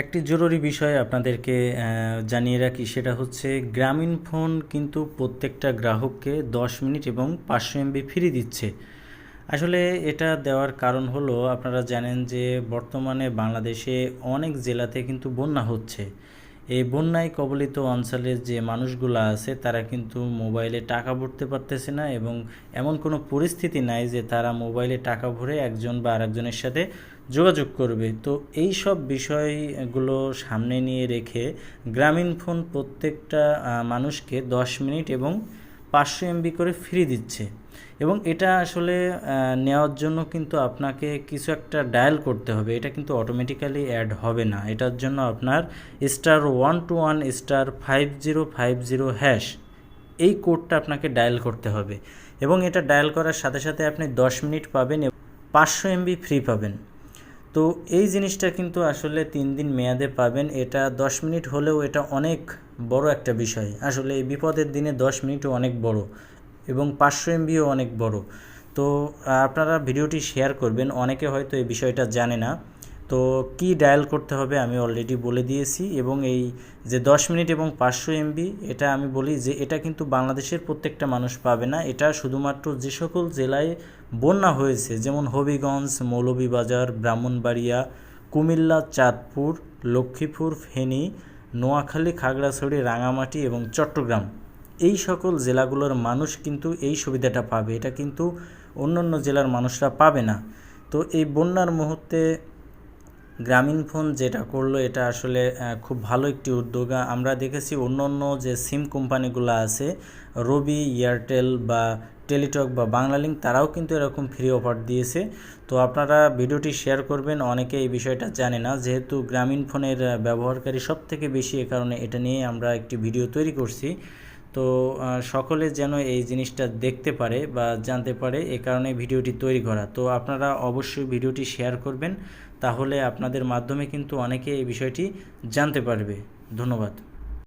একটি জরুরি বিষয় আপনাদেরকে জানিয়ে রাখি, সেটা হচ্ছে গ্রামীণ ফোন কিন্তু প্রত্যেকটা গ্রাহককে দশ মিনিট এবং পাঁচশো এমবি ফ্রি দিচ্ছে। আসলে এটা দেওয়ার কারণ হলো, আপনারা জানেন যে বর্তমানে বাংলাদেশে অনেক জেলাতে কিন্তু বন্যা হচ্ছে। এই বন্যায় কবলিত অঞ্চলের যে মানুষগুলো আছে, তারা কিন্তু মোবাইলে টাকা ভরতে পারতেছে না এবং এমন কোনো পরিস্থিতি নাই যে তারা মোবাইলে টাকা ভরে একজন বা আরেকজনের সাথে যোগাযোগ করবে। তো এই সব বিষয়গুলো সামনে নিয়ে রেখে গ্রামীণ ফোন প্রত্যেকটা মানুষকে দশ মিনিট এবং পাঁচশো এমবি করে ফ্রি দিচ্ছে। এবং এটা আসলে নেওয়ার জন্য কিন্তু আপনাকে কিছু একটা ডায়াল করতে হবে। এটা কিন্তু অটোমেটিক্যালি অ্যাড হবে না। এটার জন্য আপনার star one two one star five zero five zero hash এই কোডটা আপনাকে ডায়াল করতে হবে। এবং এটা ডায়াল করার সাথে সাথে আপনি দশ মিনিট পাবেন পাঁচশো এমবি ফ্রি পাবেন। তো এই জিনিসটা কিন্তু আসলে তিন দিন মেয়াদে পাবেন। এটা দশ মিনিট হলেও এটা অনেক বড় একটা বিষয়। আসলে এই বিপদের দিনে দশ মিনিটও অনেক বড় এবং পাঁচশো এমবিও অনেক বড়। তো আপনারা ভিডিওটি শেয়ার করবেন। অনেকে হয়তো এই বিষয়টা জানে না। তো কি ডায়াল করতে হবে আমি অলরেডি বলে দিয়েছি এবং এই যে দশ মিনিট এবং পাঁচশো এমবি এটা আমি বলি যে এটা কিন্তু বাংলাদেশের প্রত্যেকটা মানুষ পাবে না। এটা শুধুমাত্র যে সকল জেলায় বন্যা হয়েছে, যেমন হবিগঞ্জ, মৌলভীবাজার, ব্রাহ্মণবাড়িয়া, কুমিল্লা, চাঁদপুর, লক্ষ্মীপুর, ফেনী, নোয়াখালী, খাগড়াছড়ি, রাঙামাটি এবং চট্টগ্রাম। এই সকল জেলাগুলোর মানুষ কিন্তু এই সুবিধাটা পাবে। এটা কিন্তু অন্য অন্য জেলার মানুষরা পাবে না। তো এই বন্যার মুহূর্তে গ্রামীণ ফোন যেটা করল, এটা আসলে খুব ভালো একটি উদ্যোগ। আমরা দেখেছি অন্য অন্য যে সিম কোম্পানিগুলো আছে, রবি, এয়ারটেল বা টেলিটক বা বাংলালিংক, তারাও কিন্তু এরকম ফ্রি অফার দিয়েছে। তো আপনারা ভিডিওটি শেয়ার করবেন, অনেকে এই বিষয়টা জানে না। যেহেতু গ্রামীণ ফোনের ব্যবহারকারী সব থেকে বেশি এ কারণে এটা নিয়ে আমরা একটি ভিডিও তৈরি করছি। তো সকলে যেন এই জিনিসটা দেখতে পারে বা জানতে পারে, এ কারণে ভিডিওটি তৈরি করা। তো আপনারা অবশ্যই ভিডিওটি শেয়ার করবেন, তাহলে আপনাদের মাধ্যমে কিন্তু অনেকে এই বিষয়টি জানতে পারবে। ধন্যবাদ।